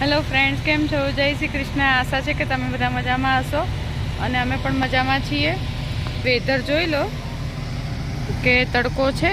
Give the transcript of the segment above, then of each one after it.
Hello friends કેમ છો? જય શ્રી કૃષ્ણ. આશા છે કે તમે બધા મજામાં હશો. અને અમે પણ મજામાં છીએ. વેધર જોઈ લો કે તડકો છે.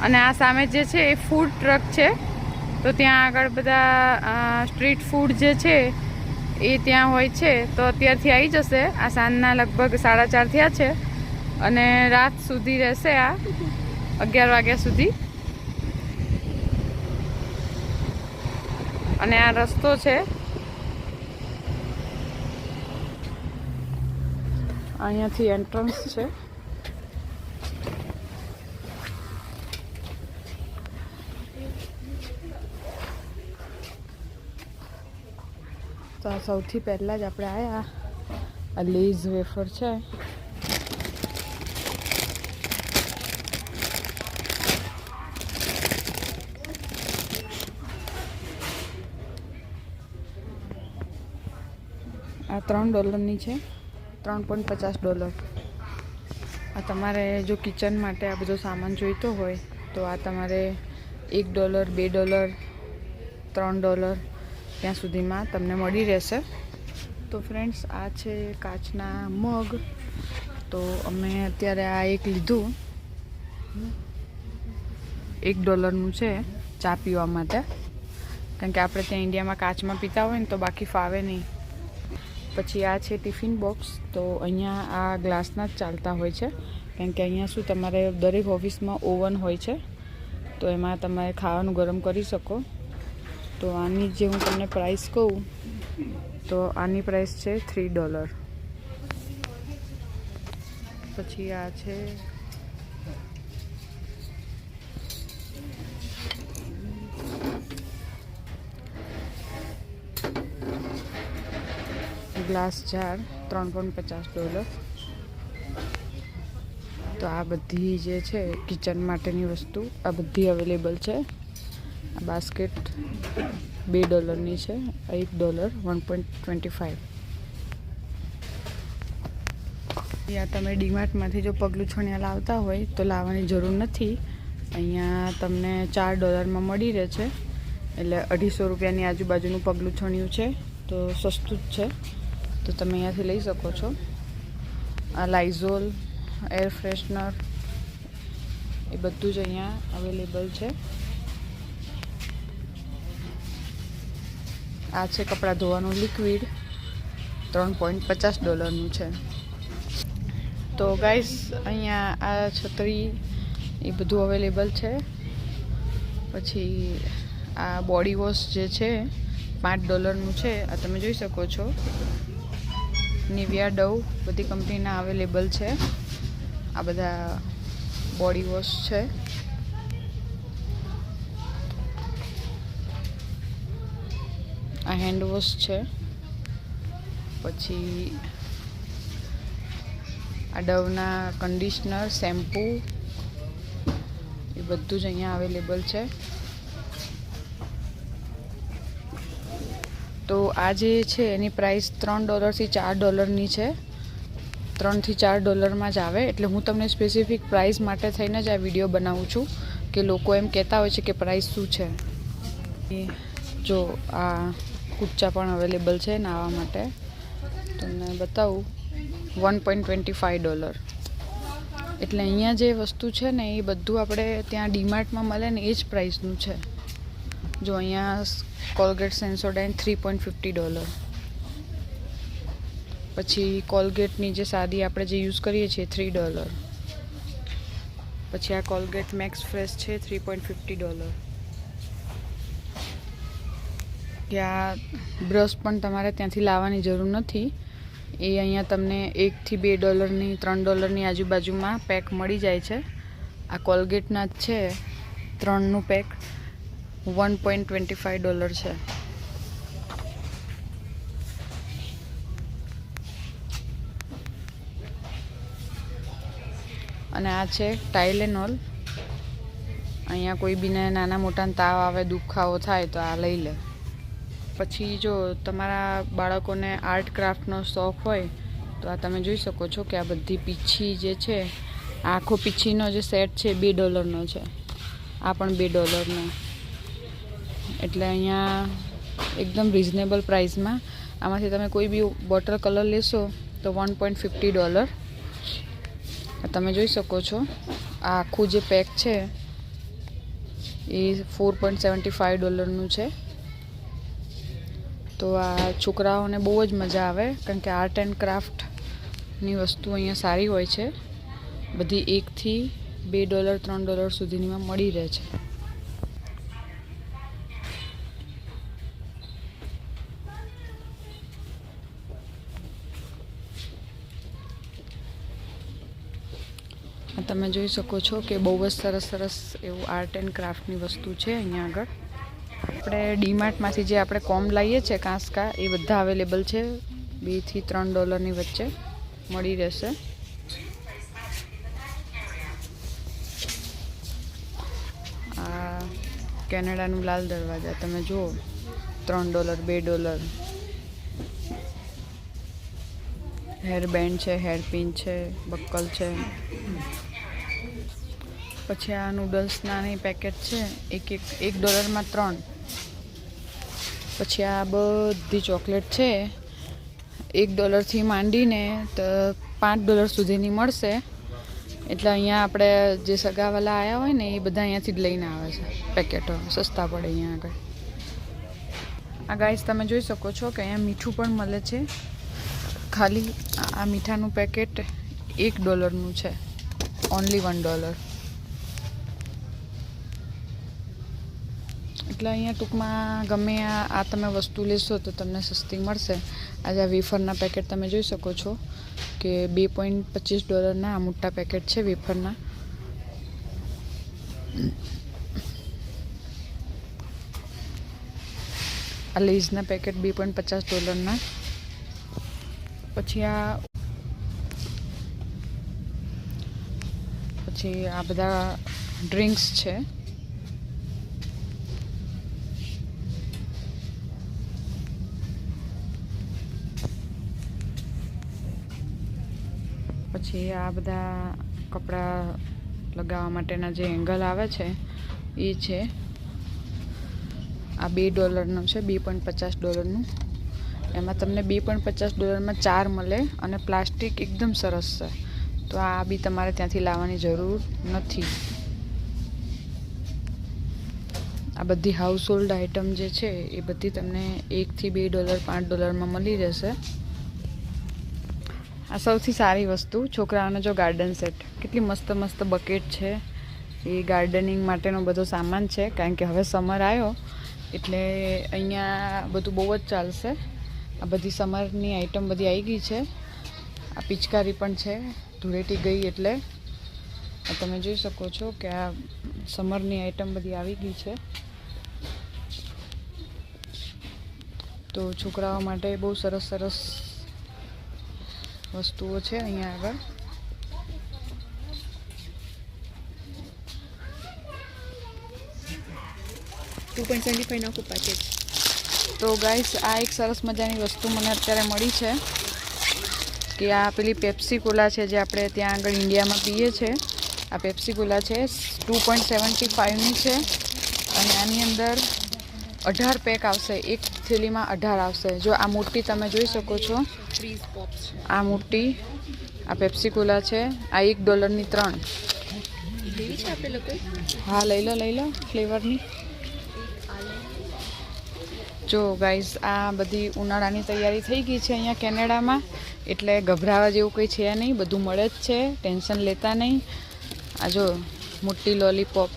અને આ સામે જે છે એ ફૂડ ટ્રક છે. તો ત્યાં આગળ બધા સ્ટ્રીટ ફૂડ જે છે એ ત્યાં હોય છે. તો અત્યારથી આવી જશે. આ સાંજના લગભગ સાડા ચાર થયા છે. અને રાત સુધી રહેશે આ અગિયાર વાગ્યા સુધી. અને આ રસ્તો છે. અહીંયાથી એન્ટ્રન્સ છે. તો આ સૌથી પહેલાં જ આપણે આવ્યા આ લેઝ વેફર છે. આ ત્રણ ડોલરની છે, ત્રણ પોઈન્ટ પચાસ ડોલર. આ તમારે જો કિચન માટે આ બધો સામાન જોઈતો હોય, તો આ તમારે એક ડોલર, બે ડોલર, ત્રણ ડોલર ત્યાં સુધીમાં તમને મળી રહેશે. તો ફ્રેન્ડ્સ, આ છે કાચના મગ. તો અમે અત્યારે આ એક લીધું. એક ડોલરનું છે ચા પીવા માટે. કારણ કે આપણે ત્યાં ઇન્ડિયામાં કાચમાં પીતા હોય ને તો બાકી ફાવે નહીં. પછી આ છે ટિફિન બોક્સ. તો અહીંયા આ ગ્લાસના જ ચાલતા હોય છે. કારણ કે અહીંયા શું તમારે દરેક ઓફિસમાં ઓવન હોય છે. તો એમાં તમારે ખાવાનું ગરમ કરી શકો. તો આની જે હું તમને પ્રાઇસ કહું, તો આની પ્રાઇસ છે થ્રી ડોલર પછી આ છે ગ્લાસ જાર ત્રણ પોઈન્ટ પચાસ ડોલર તો આ બધી જે છે કિચન માટેની વસ્તુ, આ બધી અવેલેબલ છે. આ બાસ્કેટ બે ડોલરની છે એક dollar one point twenty five અહીંયા તમે ડીમાર્ટમાંથી જો પગલું લાવતા હોય, તો લાવવાની જરૂર નથી. અહીંયા તમને ચાર ડોલરમાં મળી રહે છે. એટલે અઢીસો રૂપિયાની આજુબાજુનું પગલું છણ્યું છે, તો સસ્તું જ છે. તો તમે અહીંયાથી લઈ શકો છો. આ લાઇઝોલ એર ફ્રેશનર એ બધું જ અહીંયા અવેલેબલ છે. આ છે કપડાં ધોવાનું લિક્વિડ ત્રણ પોઈન્ટ પચાસ ડોલરનું છે. તો ગાઈસ અહીંયા આ છત્રી એ બધું અવેલેબલ છે. પછી આ બોડી વોશ જે છે, પાંચ ડોલરનું છે, આ તમે જોઈ શકો છો. નિવિયા ડવ બધી કંપનીના અવેલેબલ છે. આ બધા બોડી વોશ છે. આ હેન્ડ વોશ છે. પછી આ ડવના કન્ડિશનર શેમ્પૂ એ બધું જ અહીંયા અવેલેબલ છે. તો આ જે છે, એની પ્રાઇસ ત્રણ ડોલરથી ચાર ડોલરની છે. ત્રણથી ચાર ડોલરમાં જ આવે. એટલે હું તમને સ્પેસિફિક પ્રાઇસ માટે થઈને જ આ વીડિયો બનાવું છું કે લોકો એમ કહેતા હોય છે કે પ્રાઇસ શું છે. જો આ કુચ્ચા પણ અવેલેબલ છે નાવા માટે. તમને બતાવું one point twenty five dollar એટલે અહીંયા જે વસ્તુ છે ને, એ બધું આપણે ત્યાં ડીમાર્ટમાં મળે ને, એ જ પ્રાઇસનું છે. જો અહીંયા Colgate Sensodyne three point fifty dollar. પછી કોલગેટની જે સાદી આપણે જે યુઝ કરીએ છીએ, થ્રી ડોલર. પછી આ કોલગેટ મેક્સ ફ્રેશ છે, થ્રી પોઈન્ટ ફિફ્ટી ડોલર. કે આ બ્રશ પણ તમારે ત્યાંથી લાવવાની જરૂર નથી. એ અહીંયા તમને એકથી બે ડોલરની, ત્રણ ડોલરની આજુબાજુમાં પેક મળી જાય છે. આ કોલગેટના જ છે ત્રણનું pack. One point twenty five dollar છે. અને આ છે ટાઇલેનોલ અહીંયા કોઈ બીને નાના મોટા તાવ આવે દુખાવો થાય તો આ લઈ લે. પછી જો તમારા બાળકોને આર્ટ ક્રાફ્ટનો શોખ હોય, તો આ તમે જોઈ શકો છો કે આ બધી પીછી જે છે, આખો પીછીનો જે સેટ છે, બે ડોલરનો છે. આ પણ બે ડોલરનો. એટલે અહીંયા એકદમ રિઝનેબલ પ્રાઇસમાં આમાંથી તમે કોઈ બી વોટર કલર લેશો તો વન પોઈન્ટ ફિફ્ટી ડોલર તમે જોઈ શકો છો, આ આખું જે પેક છે, એ ફોર પોઈન્ટ સેવન્ટી ફાઇવ ડોલરનું છે. તો આ છોકરાઓને બહુ જ મજા આવે, કારણ કે આર્ટ એન્ડ ક્રાફ્ટની વસ્તુ અહીંયા સારી હોય છે. બધી એકથી બે ડોલર ત્રણ ડોલર સુધીનીમાં મળી રહે છે. તમે જોઈ શકો છો કે બહુ જ સરસ સરસ એવું આર્ટ એન્ડ ક્રાફ્ટની વસ્તુ છે અહીંયા આગળ. આપણે ડીમાર્ટમાંથી જે આપણે કોમ લાવીએ છીએ કાંસકા, એ બધા અવેલેબલ છે. બેથી ત્રણ ડોલરની વચ્ચે મળી રહેશે. આ કેનેડાનું લાલ દરવાજા, તમે જુઓ, ત્રણ ડોલર, બે ડોલર. હેર બેન્ડ છે, હેર પિન છે, બક્કલ છે. પછી આ નૂડલ્સના પેકેટ છે, એક એક એક ડોલરમાં ત્રણ. પછી આ બધી ચોકલેટ છે, એક ડોલરથી માંડીને તો પાંચ ડોલર સુધીની મળશે. એટલે અહીંયા આપણે જે સગાવાલા આવ્યા હોય ને એ બધા અહીંયાથી જ લઈને આવે છે, પેકેટો, સસ્તા પડે અહીંયા આગળ. આ ગાઈસ તમે જોઈ શકો છો કે અહીંયા મીઠું પણ મળે છે. ખાલી આ મીઠાનું પેકેટ એક ડોલરનું છે ઓનલી વન ડોલર એટલે અહીંયા ટૂંકમાં ગમે આ તમે વસ્તુ લેશો તો તમને સસ્તી મળશે. આજે આ વેફરના પેકેટ તમે જોઈ શકો છો કે બે પોઈન્ટ પચીસ ડોલરના આ મોટા પેકેટ છે વેફરના. આ લેઝના પેકેટ બે પોઈન્ટ પચાસ ડોલરના. પછી આ પછી આ બધા ડ્રિંક્સ છે. પછી આ બધા કપડાં લગાવવા માટેના જે એંગલ આવે છે એ છે. આ બે ડોલરનું છે, બે પોઈન્ટ પચાસ ડોલરનું. એમાં તમને બે પોઈન્ટ પચાસ ડોલરમાં ચાર મળે અને પ્લાસ્ટિક એકદમ સરસ છે. તો આ બી તમારે ત્યાંથી લાવવાની જરૂર નથી. આ બધી હાઉસ હોલ્ડ આઇટમ જે છે, એ બધી તમને એકથી બે ડોલર, પાંચ ડોલરમાં મળી રહેશે. આ સૌથી સારી વસ્તુ, છોકરાઓનો જો ગાર્ડન સેટ કેટલી મસ્ત મસ્ત બકેટ છે. એ ગાર્ડનિંગ માટેનો બધો સામાન છે, કારણ કે હવે સમર આવ્યો, એટલે અહીંયા બધું બહુ જ ચાલશે. આ બધી સમરની આઈટમ બધી આવી ગઈ છે. આ પિચકારી પણ છે, ધૂળેટી ગઈ એટલે. તમે જોઈ શકો છો કે આ સમરની આઈટમ બધી આવી ગઈ છે. તો છોકરાઓ માટે બહુ સરસ સરસ વસ્તુઓ છે અહીંયા આગળ. ટુ પોઈન્ટ સેવન્ટી ફાઈવ ખૂબ પેકેજ તો ગાઈસ આ એક સરસ મજાની વસ્તુ મને અત્યારે મળી છે કે આ પેલી પેપ્સી કોલા છે જે આપણે ત્યાં આગળ ઇન્ડિયામાં પીએ છે. આ પેપ્સી કોલા છે ટુ પોઈન્ટ સેવન્ટી ફાઇવની છે. અને આની અંદર અઢાર પેક આવશે. એક થેલીમાં અઢાર આવશે. જો આ મોટી તમે જોઈ શકો છો. આ મોટી આ પેપ્સીકોલા છે. આ એક ડોલરની ત્રણ. હા લઈ લો લઈ લો ફ્લેવરની. જો ગાઈઝ આ બધી ઉનાળાની તૈયારી થઈ ગઈ છે અહીંયા કેનેડામાં. એટલે ગભરાવા જેવું કંઈ છે નહીં. બધું મળે જ છે. ટેન્શન લેતા નહીં. આ જો મોટી લોલીપોપ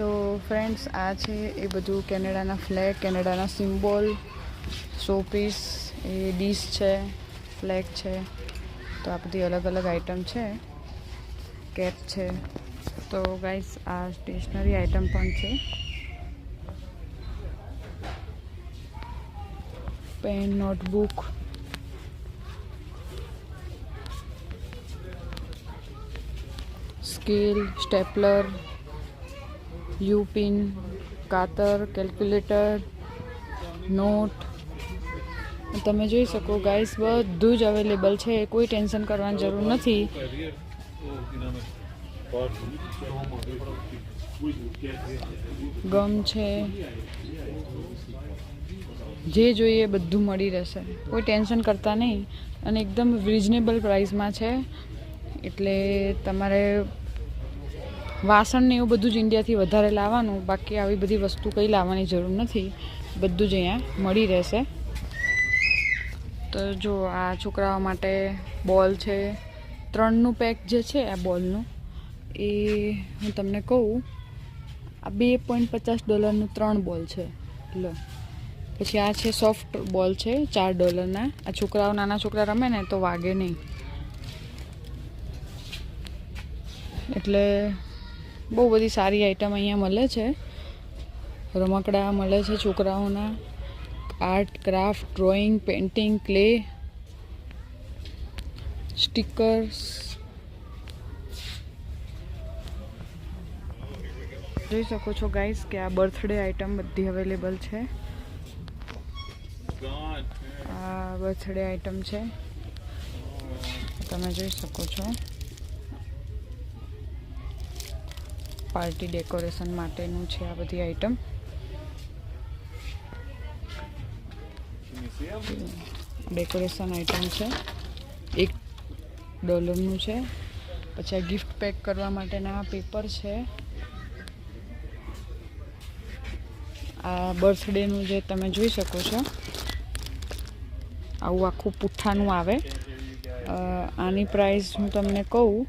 તો ફ્રેન્ડ્સ, આ છે એ બધું કેનેડાના ફ્લેગ, કેનેડાના સિમ્બોલ શોપીસ એ ડીશ છે, ફ્લેગ છે. તો આ બધી અલગ અલગ આઈટમ છે. કેપ છે. તો ગાઈસ, આ સ્ટેશનરી આઈટમ પણ છે. Pen, notebook. Scale, stapler. U pin, કાતર, કેલ્ક્યુલેટર, નોટ. તમે જોઈ શકો ગાઈસ બધું જ અવેલેબલ છે. કોઈ ટેન્શન કરવાની જરૂર નથી. ગમ છે. જે જોઈએ બધું મળી રહેશે. કોઈ ટેન્શન કરતા નહીં. અને એકદમ રિઝનેબલ પ્રાઇસમાં છે. એટલે તમારે વાસણ ને એવું બધું જ ઇન્ડિયાથી વધારે લાવવાનું. બાકી આવી બધી વસ્તુ કંઈ લાવવાની જરૂર નથી. બધું જ અહીંયા મળી રહેશે. તો જો આ છોકરાઓ માટે બોલ છે. ત્રણનું પેક જે છે, આ બોલનું, એ હું તમને કહું, આ બે પોઈન્ટ પચાસ ડોલરનું ત્રણ બોલ છે. લો. પછી આ છે સોફ્ટ બોલ છે, ચાર ડોલરના આ છોકરાઓ નાના છોકરા રમે ને તો વાગે નહીં. એટલે બહુ બધી સારી આઈટમ અહીંયા મળે છે. રમકડા મળે છે છોકરાઓના. Art craft drawing painting clay stickers જોઈ શકો છો ગાઈસ કે આ બર્થડે આઇટમ બધી અવેલેબલ છે. આ બર્થડે આઇટમ છે. તમે જોઈ શકો છો. પાર્ટી ડેકોરેશન માટેનું છે આ બધી આઇટમ ડેકોરેશન આઇટમ છે. એક ડોલરનું છે. પછી આ ગિફ્ટ પેક કરવા માટેના પેપર છે. આ બર્થડેનું જે તમે જોઈ શકો છો. આવું આખું પુઠ્ઠાનું આવે. આની પ્રાઇસ હું તમને કહું,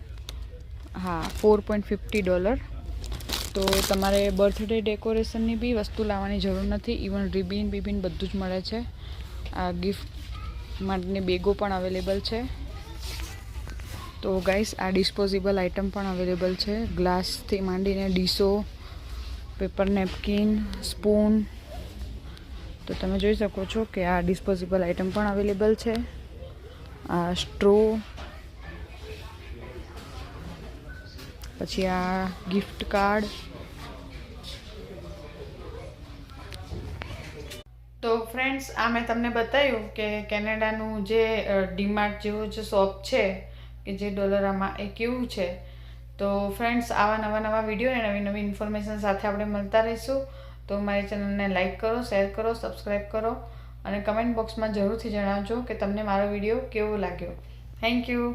હા ફોર પોઈન્ટ ફિફ્ટી ડોલર તો તમારે બર્થડે ડેકોરેશનની બી વસ્તુ લાવવાની જરૂર નથી. ઇવન રિબિન, બિબિન બધું જ મળે છે. આ ગિફ્ટ માટેની બેગો પણ અવેલેબલ છે. તો ગાઈસ આ ડિસ્પોઝેબલ આઇટમ પણ અવેલેબલ છે. ગ્લાસથી માંડીને ડીશો પેપર નેપકિન સ્પૂન તો તમે જોઈ શકો છો કે આ ડિસ્પોઝેબલ આઇટમ પણ અવેલેબલ છે. આ સ્ટ્રો પછી આ ગિફ્ટ કાર્ડ તો ફ્રેન્ડ્સ આ મેં તમને બતાવ્યું કે કેનેડાનું જે ડીમાર્ટ જેવું જે શોપ છે, કે જે ડોલરામાં એ કેવું છે. તો ફ્રેન્ડ્સ આવા નવા નવા વીડિયો અને નવી નવી ઇન્ફોર્મેશન સાથે આપણે મળતા રહીશું. તો મારી ચેનલને લાઇક કરો શેર કરો સબસ્ક્રાઈબ કરો અને કમેન્ટ બોક્સમાં જરૂરથી જણાવજો કે તમને મારો વીડિયો કેવો લાગ્યો. Thank you